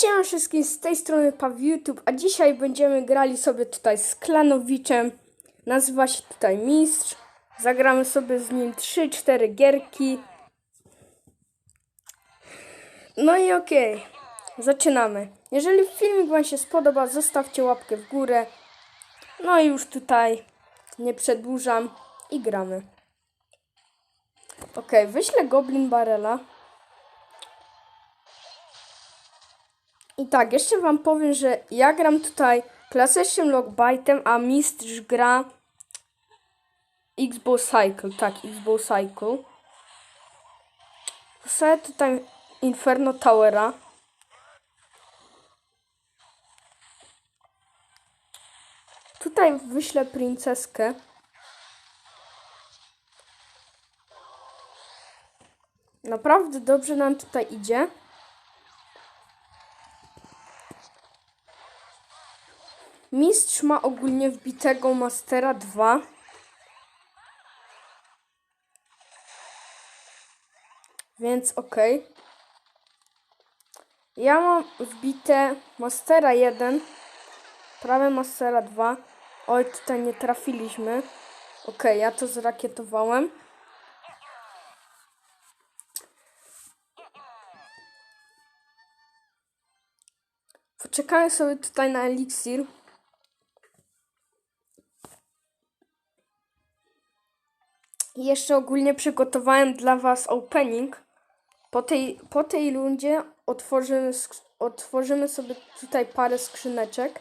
Siema wszystkim z tej strony Paweł YouTube, a dzisiaj będziemy grali sobie tutaj z Klanowiczem. Nazywa się tutaj Mistrz. Zagramy sobie z nim 3-4 gierki. No i okej, zaczynamy. Jeżeli filmik Wam się spodoba, zostawcie łapkę w górę. No i już tutaj nie przedłużam i gramy. Okej, wyślę Goblin Barela. I tak, jeszcze wam powiem, że ja gram tutaj klasycznym logbaitem, a mistrz gra Xbox Cycle, tak, Xbox Cycle. Postawię tutaj Inferno Towera. Tutaj wyślę princeskę. Naprawdę dobrze nam tutaj idzie. Mistrz ma ogólnie wbitego Mastera 2. Więc okej. Ja mam wbite Mastera 1. Prawie Mastera 2. Oj, tutaj nie trafiliśmy. Okej, ja to zrakietowałem. Poczekamy sobie tutaj na eliksir. Jeszcze ogólnie przygotowałem dla Was opening. Po tej, po tej rundzie otworzymy, otworzymy sobie tutaj parę skrzyneczek.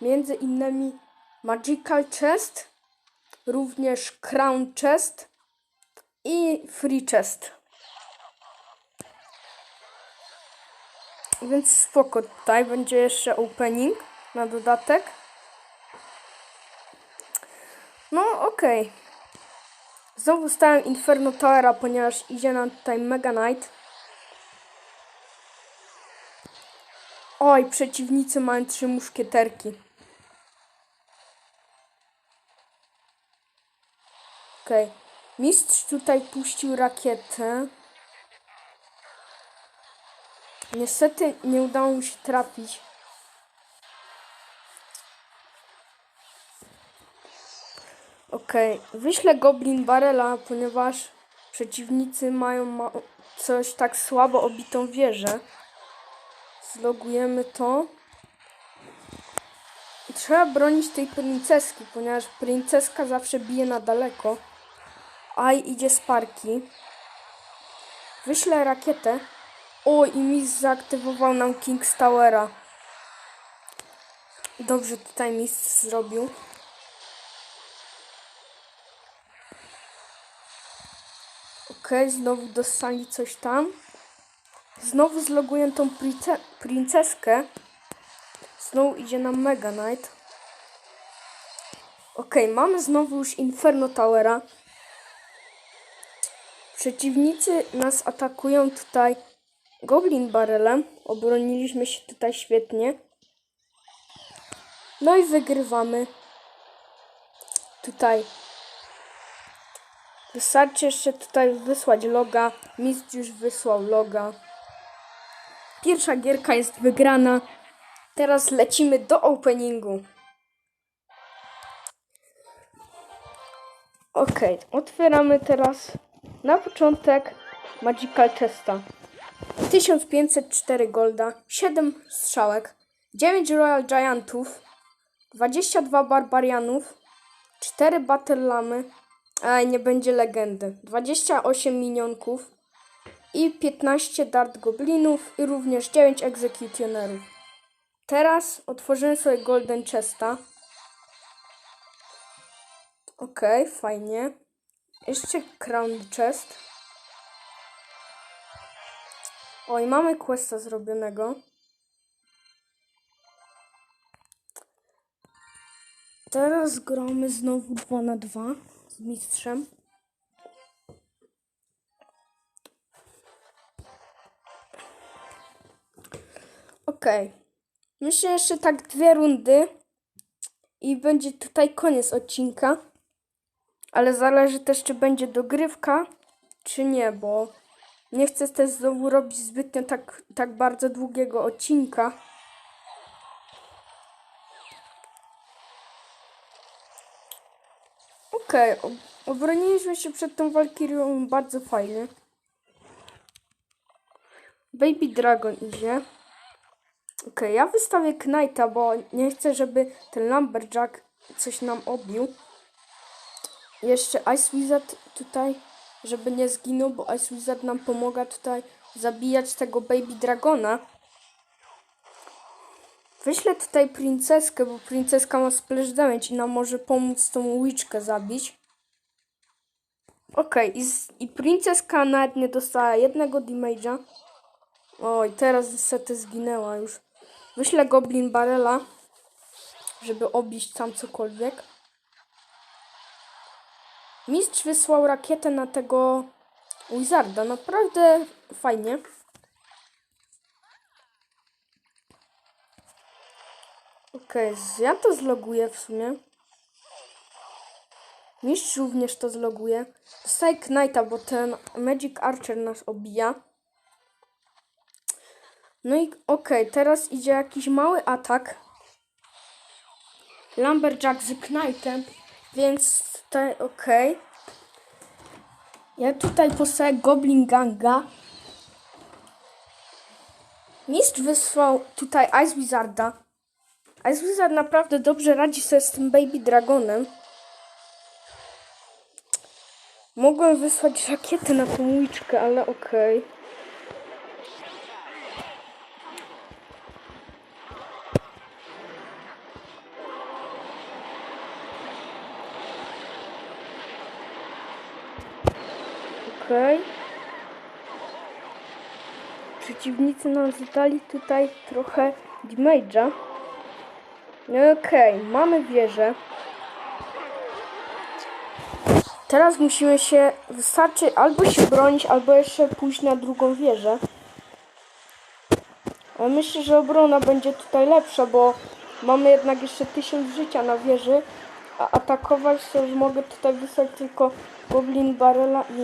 Między innymi Magical Chest, również Crown Chest i Free Chest. Więc spoko, tutaj będzie jeszcze opening na dodatek. No okej. Znowu stałem Inferno Towera, ponieważ idzie nam tutaj Mega Knight. Oj, przeciwnicy mają trzy muszkieterki. Okej. Mistrz tutaj puścił rakietę. Niestety nie udało mu się trafić. Okej, wyślę Goblin Barela, ponieważ przeciwnicy mają ma coś tak słabo obitą wieżę. Zlogujemy to. I trzeba bronić tej princeski, ponieważ princeska zawsze bije na daleko. Aj idzie z parki. Wyślę rakietę. O, i Miss zaaktywował nam King's Towera. Dobrze tutaj Miss zrobił. Znowu dostali coś tam. Znowu zloguję tą prince princeskę. Znowu idzie nam Mega Knight. Okej, mamy znowu już Inferno Towera. Przeciwnicy nas atakują tutaj Goblin Barrelem. Obroniliśmy się tutaj świetnie. No i wygrywamy. Tutaj Wystarczy jeszcze tutaj wysłać loga. Mistrz już wysłał loga. Pierwsza gierka jest wygrana. Teraz lecimy do openingu. Ok, otwieramy teraz na początek Magical Chesta. 1504 golda, 7 strzałek, 9 Royal Giantów, 22 Barbarianów, 4 Battle Lamy, Ej, nie będzie legendy. 28 minionków i 15 dart goblinów i również 9 egzekutionerów. Teraz otworzymy sobie golden chesta. Okej, fajnie. Jeszcze crown chest. Oj, mamy questa zrobionego. Teraz gramy znowu 2 na 2 z mistrzem. Okej. Myślę jeszcze tak dwie rundy i będzie tutaj koniec odcinka. Ale zależy też, czy będzie dogrywka, czy nie, bo Nie chcę też znowu robić zbytnio tak, tak bardzo długiego odcinka. Okej, ob- obroniliśmy się przed tą Walkirią bardzo fajnie. Baby Dragon idzie. Okej, ja wystawię Knighta, bo nie chcę, żeby ten Lumberjack coś nam obił. Jeszcze Ice Wizard tutaj, żeby nie zginął, bo Ice Wizard nam pomaga tutaj zabijać tego Baby Dragona. Wyślę tutaj princeskę, bo princeska ma splash damage i nam może pomóc tą łyczkę zabić. Okej, i, z- i princeska nawet nie dostała jednego damage'a. Oj, teraz niestety zginęła już. Wyślę Goblin Barela, żeby obić tam cokolwiek. Mistrz wysłał rakietę na tego Wizarda. Naprawdę fajnie. Okej, z- ja to zloguję w sumie. Mistrz również to zloguje. Dostaję Knighta, bo ten Magic Archer nas obija. No i okej, teraz idzie jakiś mały atak. Lumberjack z Knightem, więc tutaj okej. Ja tutaj postawię Goblin Ganga. Mistrz wysłał tutaj Ice Wizarda. Ice Wizard naprawdę dobrze radzi sobie z tym Baby Dragonem. Mogłem wysłać rakietę na łyczkę, ale okej. Okej. Przeciwnicy nam zadali tutaj trochę damage'a. Okej, mamy wieżę. Teraz musimy się, wystarczy albo się bronić, albo jeszcze pójść na drugą wieżę. Ale myślę, że obrona będzie tutaj lepsza, bo mamy jednak jeszcze tysiąc życia na wieży, a atakować to już mogę tutaj wysłać tylko Goblin Barela i,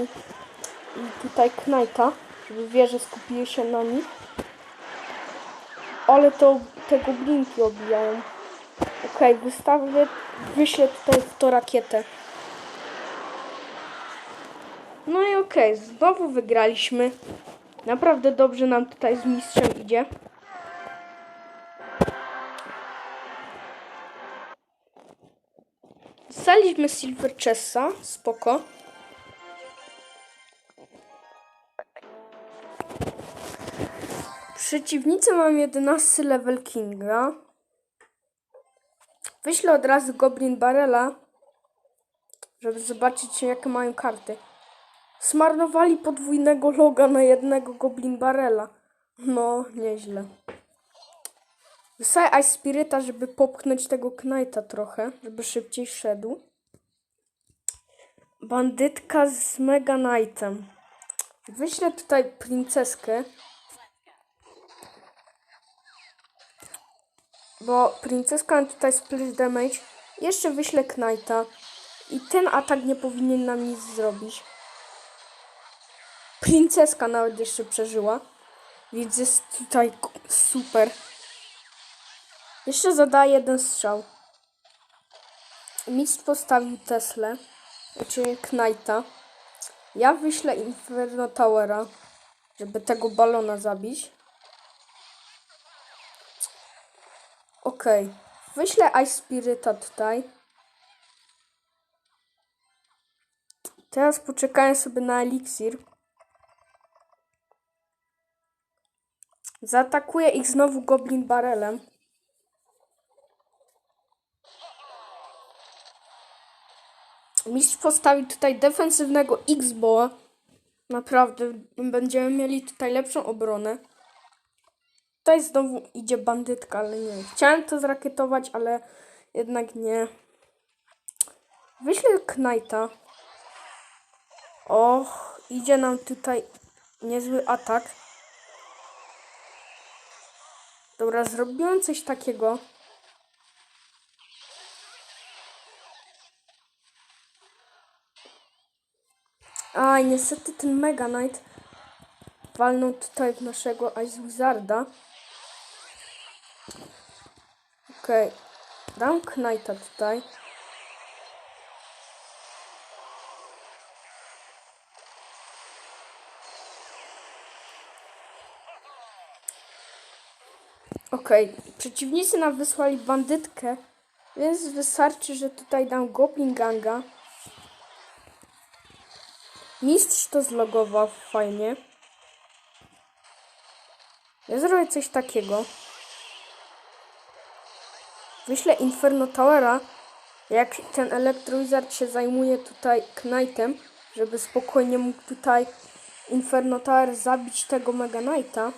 i tutaj Knighta, żeby wieże skupiły się na nich. Ale to te goblinki obijają. Okej, wystawię, wyślę tutaj w to rakietę. No i okej, znowu wygraliśmy. Naprawdę dobrze nam tutaj z mistrzem idzie. Dostaliśmy Silver Chessa, spoko. Przeciwnicy mam 11 level Kinga. Wyślę od razu Goblin Barela, żeby zobaczyć jakie mają karty. Zmarnowali podwójnego loga na jednego Goblin Barela. No, nieźle. Wysaję Ice Spirita, żeby popchnąć tego Knighta trochę, żeby szybciej szedł. Bandytka z Mega Knightem. Wyślę tutaj princeskę. Bo princeska tutaj splash damage. Jeszcze wyślę Knighta. I ten atak nie powinien nam nic zrobić. Princeska nawet jeszcze przeżyła. Więc jest tutaj super. Jeszcze zadaję jeden strzał. Mistrz postawił Teslę, czyli Knighta. Ja wyślę Inferno Towera, żeby tego balona zabić. Okej. Wyślę Ice Spirita tutaj. Teraz poczekałem sobie na eliksir. Zaatakuję ich znowu Goblin Barelem. Mistrz postawił tutaj defensywnego X-Boa. Naprawdę, będziemy mieli tutaj lepszą obronę. Tutaj znowu idzie bandytka, ale nie. Chciałem to zrakietować, ale jednak nie. Wyślę Knighta. Och, idzie nam tutaj niezły atak. Dobra, zrobiłem coś takiego. Aj, niestety ten Mega Knight walną tutaj w naszego Ice Wizarda. Okej. Dam Knighta tutaj. Okej, przeciwnicy nam wysłali bandytkę, więc wystarczy, że tutaj dam Goblin Ganga. Mistrz to zlogował fajnie. Ja zrobię coś takiego. Wyślę Inferno Towera, jak ten Electrowizard się zajmuje tutaj Knightem, żeby spokojnie mógł tutaj Inferno Tower zabić tego Mega Knighta.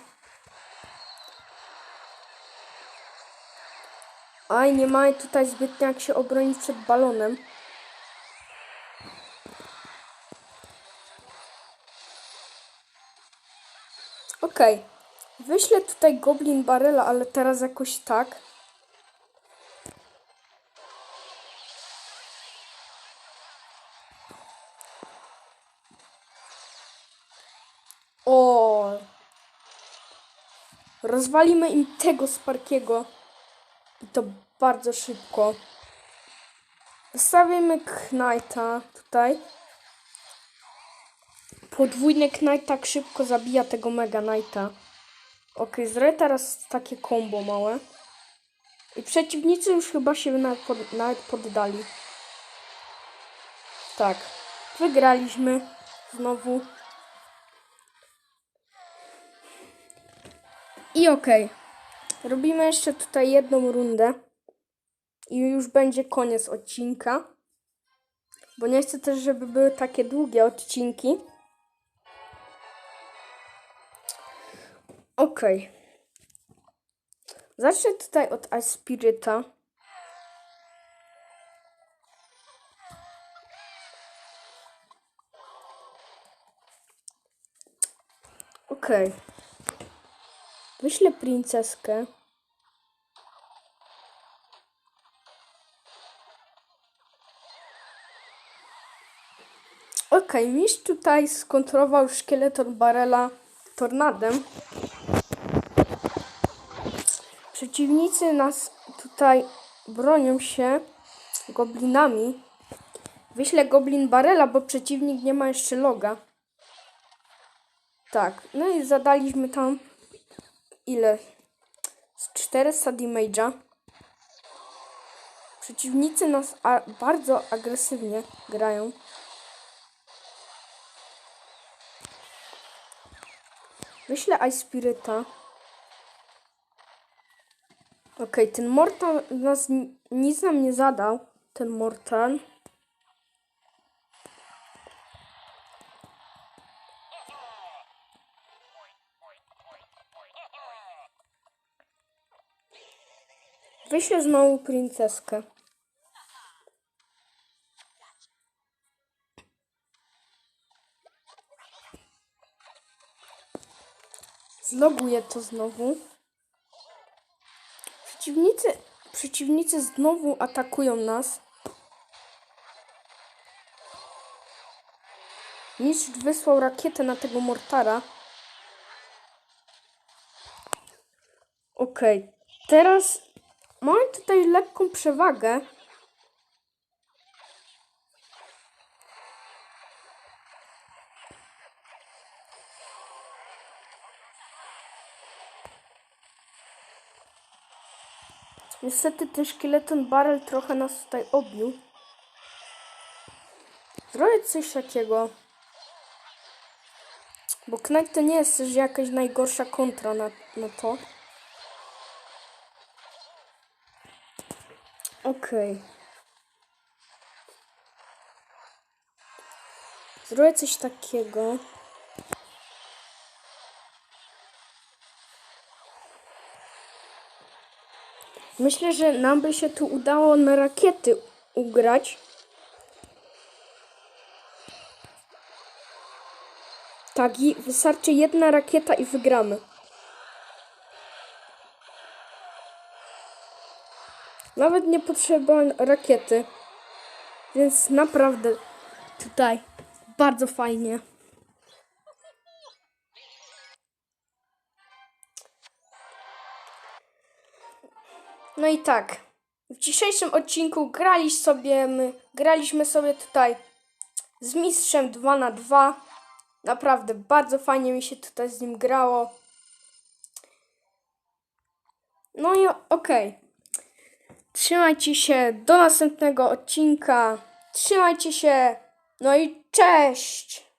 Aj, nie ma tutaj zbytnio jak się obronić przed balonem. Okej. Wyślę tutaj Goblin Barrela, ale teraz jakoś tak. O! Rozwalimy im tego Sparkiego. I to bardzo szybko. Wstawimy Knighta tutaj. Podwójny Knight tak szybko zabija tego Mega Knighta. Ok, zrobię teraz takie combo małe. I przeciwnicy już chyba się nawet, pod, nawet poddali. Tak. Wygraliśmy. Znowu. I okej. Robimy jeszcze tutaj jedną rundę. I już będzie koniec odcinka. Bo nie chcę też, żeby były takie długie odcinki. Okej. Zacznę tutaj od Aspirita. Okej. Wyślę princeskę. Okej, mistrz tutaj skontrolował szkieleton Barela tornadem. Przeciwnicy nas tutaj bronią się goblinami. Wyślę goblin Barela, bo przeciwnik nie ma jeszcze loga. Tak, no i zadaliśmy tam ile? Z 400 damage'a. Przeciwnicy nas bardzo agresywnie grają. Wyślę Ice Spirita. Okej, ten Mortal nas ni- nic nam nie zadał. Ten Mortal. Wyślę znowu princeskę. Zloguję to znowu. Przeciwnicy, przeciwnicy znowu atakują nas. Mistrz wysłał rakietę na tego mortara. Okej, teraz mamy tutaj lekką przewagę. Niestety ten szkieleton barrel trochę nas tutaj obił. Zrobię coś takiego. Bo Knight to nie jest też jakaś najgorsza kontra na, na to. Okej. Zrobię coś takiego. Myślę, że nam by się tu udało na rakiety ugrać. Tak, wystarczy jedna rakieta i wygramy. Nawet nie potrzeba rakiety. Więc naprawdę tutaj bardzo fajnie. No i tak. W dzisiejszym odcinku sobie, my, graliśmy sobie tutaj z mistrzem 2 na 2 Naprawdę bardzo fajnie mi się tutaj z nim grało. No i okej. Okay. Trzymajcie się do następnego odcinka. Trzymajcie się. No i cześć!